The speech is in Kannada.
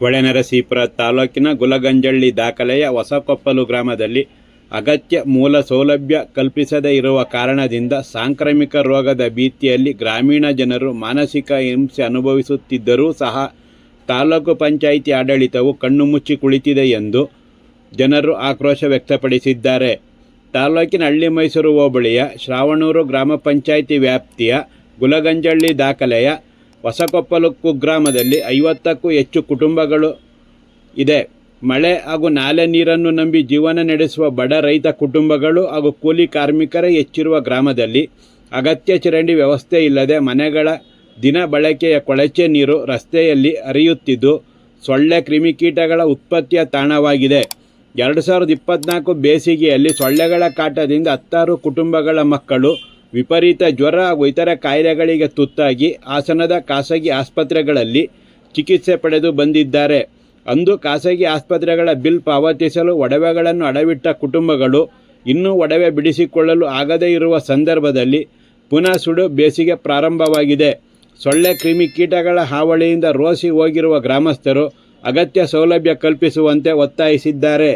ಹೊಳೆನರಸೀಪುರ ತಾಲೂಕಿನ ಗುಲಗಂಜಳ್ಳಿ ದಾಖಲೆಯ ಹೊಸಕೊಪ್ಪಲು ಗ್ರಾಮದಲ್ಲಿ ಅಗತ್ಯ ಮೂಲ ಸೌಲಭ್ಯ ಕಲ್ಪಿಸದೇ ಇರುವ ಕಾರಣದಿಂದ ಸಾಂಕ್ರಾಮಿಕ ರೋಗದ ಭೀತಿಯಲ್ಲಿ ಗ್ರಾಮೀಣ ಜನರು ಮಾನಸಿಕ ಹಿಂಸೆ ಅನುಭವಿಸುತ್ತಿದ್ದರೂ ಸಹ ತಾಲೂಕು ಪಂಚಾಯಿತಿ ಆಡಳಿತವು ಕಣ್ಣು ಮುಚ್ಚಿ ಕುಳಿತಿದೆ ಎಂದು ಜನರು ಆಕ್ರೋಶ ವ್ಯಕ್ತಪಡಿಸಿದ್ದಾರೆ. ತಾಲೂಕಿನ ಹಳ್ಳಿ ಮೈಸೂರು ಹೋಬಳಿಯ ಶ್ರಾವಣೂರು ಗ್ರಾಮ ಪಂಚಾಯಿತಿ ವ್ಯಾಪ್ತಿಯ ಗುಲಗಂಜಳ್ಳಿ ದಾಖಲೆಯ ಹೊಸಕೊಪ್ಪಲು ಕುಗ್ರಾಮದಲ್ಲಿ ಐವತ್ತಕ್ಕೂ ಹೆಚ್ಚು ಕುಟುಂಬಗಳು ಇದೆ. ಮಳೆ ಹಾಗೂ ನಾಲೆ ನೀರನ್ನು ನಂಬಿ ಜೀವನ ನಡೆಸುವ ಬಡ ರೈತ ಕುಟುಂಬಗಳು ಹಾಗೂ ಕೂಲಿ ಕಾರ್ಮಿಕರೇ ಹೆಚ್ಚಿರುವ ಗ್ರಾಮದಲ್ಲಿ ಅಗತ್ಯ ಚರಂಡಿ ವ್ಯವಸ್ಥೆ ಇಲ್ಲದೆ ಮನೆಗಳ ದಿನ ಬಳಕೆಯ ಕೊಳಚೆ ನೀರು ರಸ್ತೆಯಲ್ಲಿ ಹರಿಯುತ್ತಿದ್ದು, ಸೊಳ್ಳೆ ಕ್ರಿಮಿಕೀಟಗಳ ಉತ್ಪತ್ತಿಯ ತಾಣವಾಗಿದೆ. ಎರಡು ಸಾವಿರದ ಇಪ್ಪತ್ತ್ನಾಲ್ಕು ಬೇಸಿಗೆಯಲ್ಲಿ ಸೊಳ್ಳೆಗಳ ಕಾಟದಿಂದ ಹತ್ತಾರು ಕುಟುಂಬಗಳ ಮಕ್ಕಳು ವಿಪರೀತ ಜ್ವರ ಹಾಗೂ ಇತರ ಕಾಯಿಲೆಗಳಿಗೆ ತುತ್ತಾಗಿ ಹಾಸನದ ಖಾಸಗಿ ಆಸ್ಪತ್ರೆಗಳಲ್ಲಿ ಚಿಕಿತ್ಸೆ ಪಡೆದು ಬಂದಿದ್ದಾರೆ. ಅಂದು ಖಾಸಗಿ ಆಸ್ಪತ್ರೆಗಳ ಬಿಲ್ ಪಾವತಿಸಲು ಒಡವೆಗಳನ್ನು ಅಡವಿಟ್ಟ ಕುಟುಂಬಗಳು ಇನ್ನೂ ಒಡವೆ ಬಿಡಿಸಿಕೊಳ್ಳಲು ಆಗದೇ ಇರುವ ಸಂದರ್ಭದಲ್ಲಿ ಪುನಃ ಸುಡು ಬೇಸಿಗೆ ಪ್ರಾರಂಭವಾಗಿದೆ. ಸೊಳ್ಳೆ, ಕ್ರಿಮಿ ಕೀಟಗಳ ಹಾವಳಿಯಿಂದ ರೋಸಿ ಹೋಗಿರುವ ಗ್ರಾಮಸ್ಥರು ಅಗತ್ಯ ಸೌಲಭ್ಯ ಕಲ್ಪಿಸುವಂತೆ ಒತ್ತಾಯಿಸಿದ್ದಾರೆ.